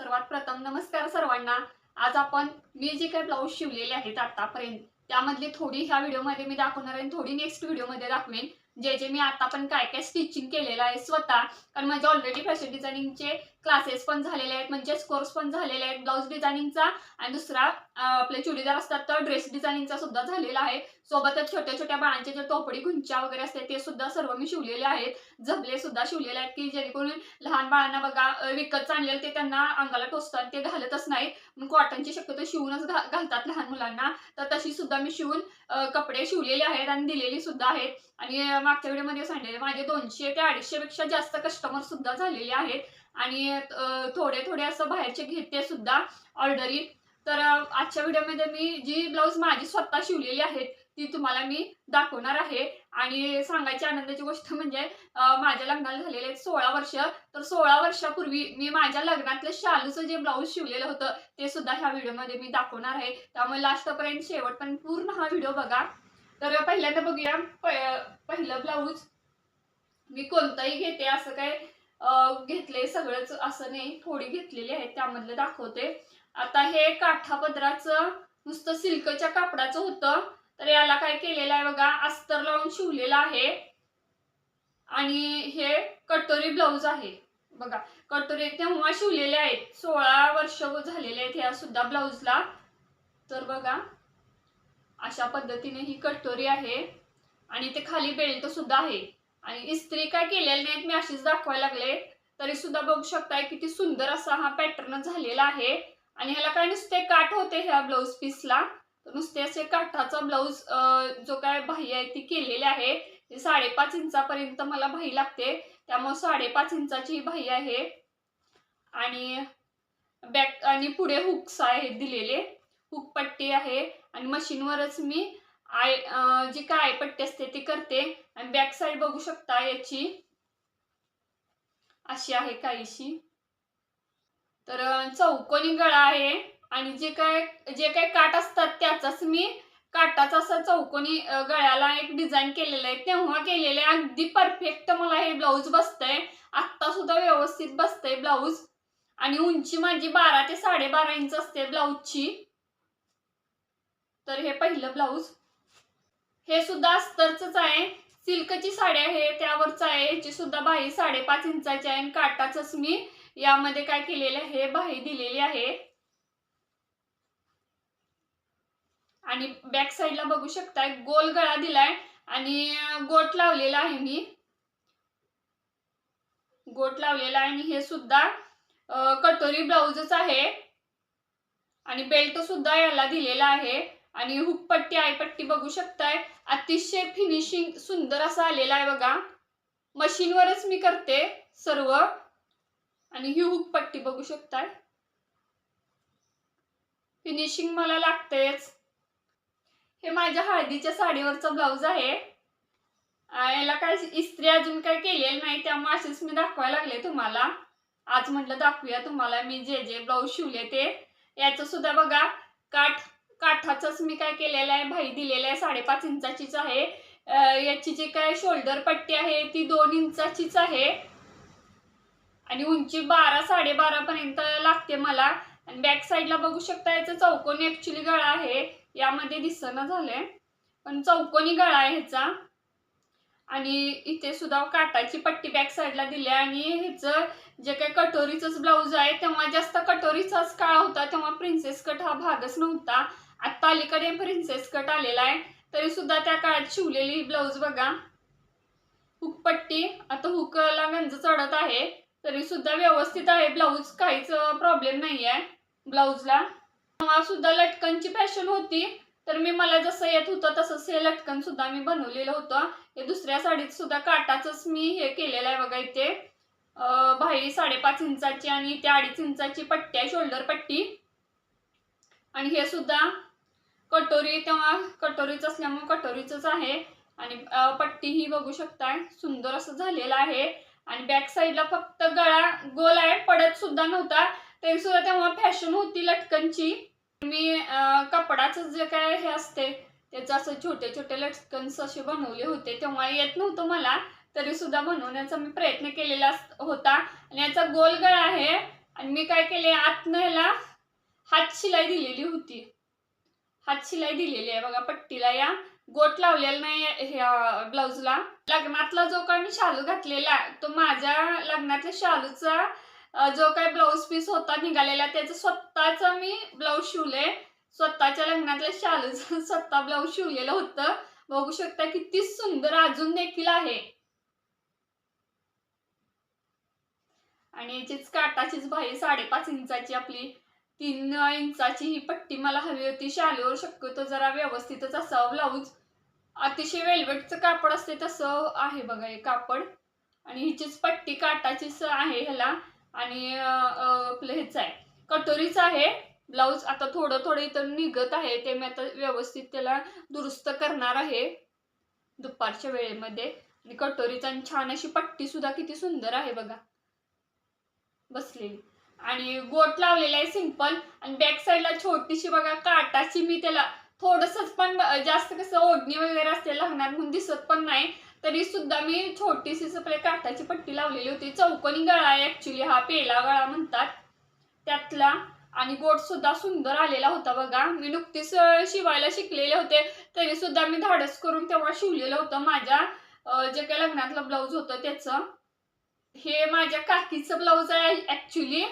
सर्वात प्रथम नमस्कार सर्वांना. आज आपण मी जे काही ब्लाऊज शिवलेले आहेत आतापर्यंत. त्यामधली थोडी ह्या व्हिडिओमध्ये मी दाखवणार आहे थोडी नेक्स्ट व्हिडिओमध्ये दाखवेन. जे जे मी आता पण काय काय स्टिचिंग केलेलं आहे स्वतः. कारण माझे ऑलरेडी फॅशन डिझायनिंगचे क्लासेस पण झालेले आहेत म्हणजेच कोर्स पण झालेले आहेत ब्लाऊज डिझायनिंगचा आणि दुसरा आपले चुडीदार असतात तर ड्रेस डिझायनिंगचा सुद्धा झालेला आहे. सोबतच छोट्या छोट्या बाळांचे जे टोपडी गुंच्या वगैरे असते ते सुद्धा सर्व मी शिवलेले आहेत. झबले सुद्धा शिवलेले आहेत की जेणेकरून लहान बाळांना बघा विकत आणलेलं ते त्यांना अंगाला टोचतात ते घालतच नाहीत. कॉटनची शक्यतो शिवूनच घालतात लहान मुलांना. तर तशी सुद्धा मी शिवून कपडे शिवलेले आहेत आणि दिलेली सुद्धा आहेत. आणि मागच्या व्हिडिओमध्ये सांगितले माझे दोनशे ते अडीचशे पेक्षा जास्त कस्टमर सुद्धा झालेले आहेत. आणि थोडे थोडे असं बाहेरचे घेते सुद्धा. ऑर्डरी तर आजच्या व्हिडिओमध्ये मी जी ब्लाऊज माझी स्वतः शिवलेली आहेत ती तुम्हाला मी दाखवणार आहे. आणि सांगायची आनंदाची गोष्ट म्हणजे माझ्या लग्नाला झालेले आहेत सोळा वर्ष. तर सोळा वर्षापूर्वी मी माझ्या लग्नातलं शालूचं जे ब्लाऊज शिवलेलं होतं ते सुद्धा ह्या व्हिडिओमध्ये मी दाखवणार आहे. त्यामुळे लास्टपर्यंत शेवटपर्यंत पूर्ण हा व्हिडिओ बघा. तर पहिल्यांदा बघूया पहिलं ब्लाऊज मी कोणताही घेते असं काय घेतले सगळंच असं नाही थोडी घेतलेली आहे त्यामधलं दाखवते. आता हे काठापदराचं नुसतं सिल्कच्या कापडाचं होतं तर याला काय केलेलं आहे बघा अस्तर लावून शिवलेलं आहे. आणि हे कटोरी ब्लाऊज आहे. बघा कटोरी तेव्हा शिवलेले आहेत सोळा वर्ष झालेले आहेत ह्या सुद्धा ब्लाऊजला. तर बघा अशा पद्धतीने ही कटोरी आहे. आणि ते खाली बेल्ट सुद्धा आहे. आणि इस्त्री काय केलेली नाहीत मी अशीच दाखवायला लागले. तरी सुद्धा बघू शकताय किती सुंदर असा हा पॅटर्न झालेला आहे. आणि ह्याला काय नुसते काठ होते ह्या ब्लाऊज पीसला? तर नुसते असे काठाचा ब्लाऊज जो काय बाही आहे ती केलेली आहे. साडेपाच इंचापर्यंत मला बाही लागते. त्यामुळे साडेपाच इंचाची ही बाही आहे. आणि बॅक आणि पुढे हुक्स आहेत दिलेले. हुक पट्टी आहे. आणि मशीनवरच मी आय जी काय आयपट्टी असते ती करते. आणि बॅक साईड बघू शकता याची. अशी आहे काहीशी. तर चौकोनी गळा आहे. आणि जे काय जे काय काट असतात त्याचाच मी काटाचा असा चौकोनी गळ्याला एक डिझाईन केलेलं आहे. तेव्हा केलेलं आहे. अगदी परफेक्ट मला हे ब्लाऊज बसतंय. आत्ता सुद्धा व्यवस्थित बसतंय ब्लाऊज आणि उंची माझी बारा ते साडेबारा इंच असते ब्लाऊजची तर हे पहिलं ब्लाऊज हे सुद्धा अस्तरच आहे. सिल्कची साडी आहे त्यावरच आहे याची सुद्धा बाही साडेपाच इंचाची आहे. आणि काटाच मी यामध्ये काय केलेलं आहे बाही दिलेली आहे. आणि बॅक साईडला बघू शकताय गोल गळा दिलाय. आणि गोट लावलेला आहे मी. गोट लावलेला आहे आणि हे सुद्धा कटोरी ब्लाऊजच आहे. आणि बेल्ट सुद्धा याला दिलेला आहे. आणि हुकपट्टी आयपट्टी बघू शकताय. अतिशय फिनिशिंग सुंदर असा आलेला आहे बघा. मशीनवरच मी करते सर्व. आणि ही हुकपट्टी बघू शकताय. फिनिशिंग मला लागतेच हे माझ्या हळदीच्या साडीवरचा ब्लाऊज आहे. याला काय इस्त्री अजून काय केलेलं नाही त्यामुळे असेच मी दाखवायला लागले तुम्हाला. आज म्हटलं दाखवूया तुम्हाला मी जे जे ब्लाऊज शिवले ते. याचं सुद्धा बघा. काठ काठाचंच मी काय केलेलं आहे भाई दिलेलं आहे साडेपाच इंचाचीच आहे. याची जी काय शोल्डर पट्टी आहे ती दोन इंचाचीच आहे. आणि उंची बारा साडेबारा पर्यंत लागते मला. आणि बॅक साईडला बघू शकता याचं चौकोनी ऍक्च्युली गळा आहे. यामध्ये दिसणं झालंय. पण चौकोनी गळा आहे ह्याचा. आणि इथे सुद्धा काटाची पट्टी बॅक साईडला दिली आहे. आणि ह्याचं जे काही कटोरीचंच ब्लाऊज आहे तेव्हा जास्त कटोरीचाच काळ होता तेव्हा प्रिन्सेस कट हा भागच नव्हता. आत्ता अलीकडे प्रिन्सेस कट आलेला आहे. तरी सुद्धा त्या काळात शिवलेली ब्लाऊज बघा. हुकपट्टी आता हुकला गंज चढत आहे. तरी सुद्धा व्यवस्थित आहे. ब्लाऊज काहीच प्रॉब्लेम नाही आहे ब्लाऊजला तेव्हा सुद्धा लटकनची फॅशन होती. तर मी मला जसं येत होतं तसंच हे लटकन सुद्धा मी बनवलेलं होतं. हे दुसऱ्या साडीत सुद्धा काटाचंच मी हे केलेलं आहे बघा इथे. भाई साडेपाच इंचाची आणि इथे अडीच इंचाची पट्टी आहे शोल्डर पट्टी. आणि हे सुद्धा कटोरी तेव्हा कटोरीच असल्यामुळे कटोरीचंच आहे. आणि पट्टी ही बघू शकताय. सुंदर असं झालेलं आहे. आणि बॅक साईडला फक्त गळा गोल आहे. पडत सुद्धा नव्हता. तरी सुद्धा तेव्हा फॅशन होती लटकनची. मी कपडाच जे काय हे असते त्याचं असं छोटे छोटे लटकन्स असे बनवले होते. तेव्हा येत नव्हतं मला. तरी सुद्धा बनवण्याचा मी प्रयत्न केलेला होता. आणि याचा गोल गळा आहे. आणि मी काय केले आतनं ह्याला हात शिलाई दिलेली होती. हात शिलाई दिलेली आहे बघा पट्टीला या. गोट लावलेला नाही ह्या ब्लाऊजला. लग्नातला जो काय मी शालू घातलेला तो माझ्या लग्नातल्या शालूचा जो काय ब्लाऊज पीस होता निघालेला त्याचं स्वतःचा मी ब्लाऊज शिवले. स्वतःच्या लग्नातल्या शालूचं स्वतः ब्लाऊज शिवलेलं होतं. बघू शकता किती सुंदर अजून देखील आहे. आणि याचीच काटाचीच भाई साडेपाच इंचाची आपली तीन इंचाची ही पट्टी मला हवी होती. शालीवर शक्यतो जरा व्यवस्थितच असावं ब्लाऊज. अतिशय वेलवेटचं कापड असते तसं आहे बघा हे कापड. आणि हिचीच पट्टी काटाचीच आहे ह्याला. आणि आपलं हेच आहे. कटोरीच आहे. ब्लाऊज आता थोडं थोडं इथं निघत आहे. ते मी आता व्यवस्थित त्याला दुरुस्त करणार आहे. दुपारच्या वेळेमध्ये. आणि कटोरीचा आणि छान अशी पट्टी सुद्धा किती सुंदर आहे बघा. बसलेली. आणि गोट लावलेला आहे सिंपल आणि बॅक साईडला छोटीशी बघा काटाची मी त्याला थोडंसंच पण जास्त कसं ओढणी वगैरे असते लग्नात म्हणून दिसत पण नाही. तरी सुद्धा मी छोटीशी आपल्या काटाची पट्टी लावलेली होती. चौकोनी गळा आहे ऍक्च्युली हा पेला गळा म्हणतात त्यातला. आणि गोट सुद्धा सुंदर आलेला होता बघा. मी नुकतीच शिवायला शिकलेले होते. तरी सुद्धा मी धाडस करून तेव्हा शिवलेलं होतं. माझ्या जे काही लग्नातलं ब्लाऊज होतं त्याचं. हे माझ्या काकीचं ब्लाऊज आहे ऍक्च्युली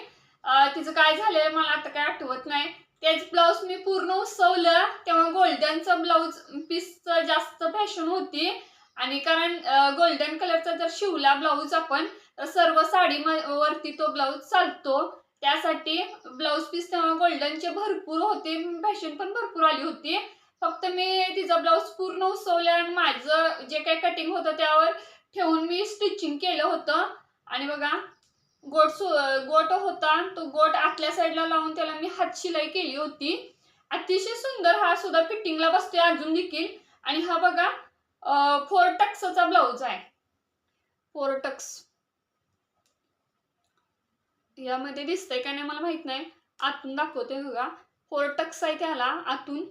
तिचं काय झालेलं मला आता काय आठवत नाही. तेच ब्लाऊज मी पूर्ण उसवलं तेव्हा गोल्डनचं ब्लाऊज पीसचं जास्त फॅशन होती. आणि कारण गोल्डन कलरचा जर शिवला ब्लाऊज आपण तर सर्व साडी वरती तो ब्लाऊज चालतो. त्यासाठी ब्लाऊज पीस तेव्हा गोल्डनचे भरपूर होते फॅशन पण भरपूर आली होती. फक्त मी तिचा ब्लाऊज पूर्ण उसवलं आणि माझं जे काही कटिंग होतं त्यावर ठेवून मी स्टिचिंग केलं होतं. आणि बघा गोट सु गोट होता तो गोट आतल्या साईडला लावून त्याला मी हात शिलाई केली होती. अतिशय सुंदर हा सुद्धा फिटिंगला बसतोय अजून देखील. आणि हा बघा फोर टक्सचा ब्लाऊज आहे. फोर टक्स यामध्ये दिसतंय का नाही मला माहीत नाही. आतून दाखवते बघा. फोर टक्स आहे त्याला आतून.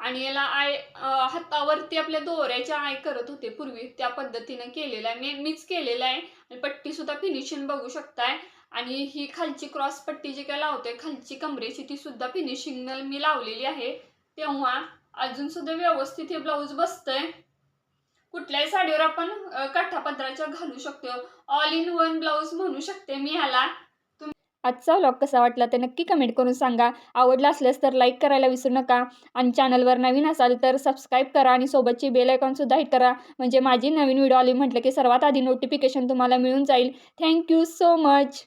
आणि याला आय हातावरती आपल्या दोऱ्याच्या आय करत होते पूर्वी. त्या पद्धतीनं केलेलं आहे. मी मीच केलेलं आहे. आणि पट्टी सुद्धा फिनिशिंग बघू शकताय. आणि ही खालची क्रॉस पट्टी जी काय लावते खालची कमरेची ती सुद्धा फिनिशिंग मी लावलेली आहे. तेव्हा अजून सुद्धा व्यवस्थित हे ब्लाऊज बसतंय. कुठल्याही साडीवर आपण काठापदराच्या घालू शकतो ऑल इन वन ब्लाऊज म्हणू शकते मी ह्याला. आजचा व्लॉग कसा वाटला ते नक्की कमेंट करून सांगा. आवडला असल्यास तर लाईक करायला विसरू नका. आणि चॅनलवर नवीन असाल तर सबस्क्राईब करा आणि सोबतची बेल आयकॉनसुद्धा हिट करा. म्हणजे माझी नवीन व्हिडिओ आली म्हटलं की सर्वात आधी नोटिफिकेशन तुम्हाला मिळून जाईल. Thank you so much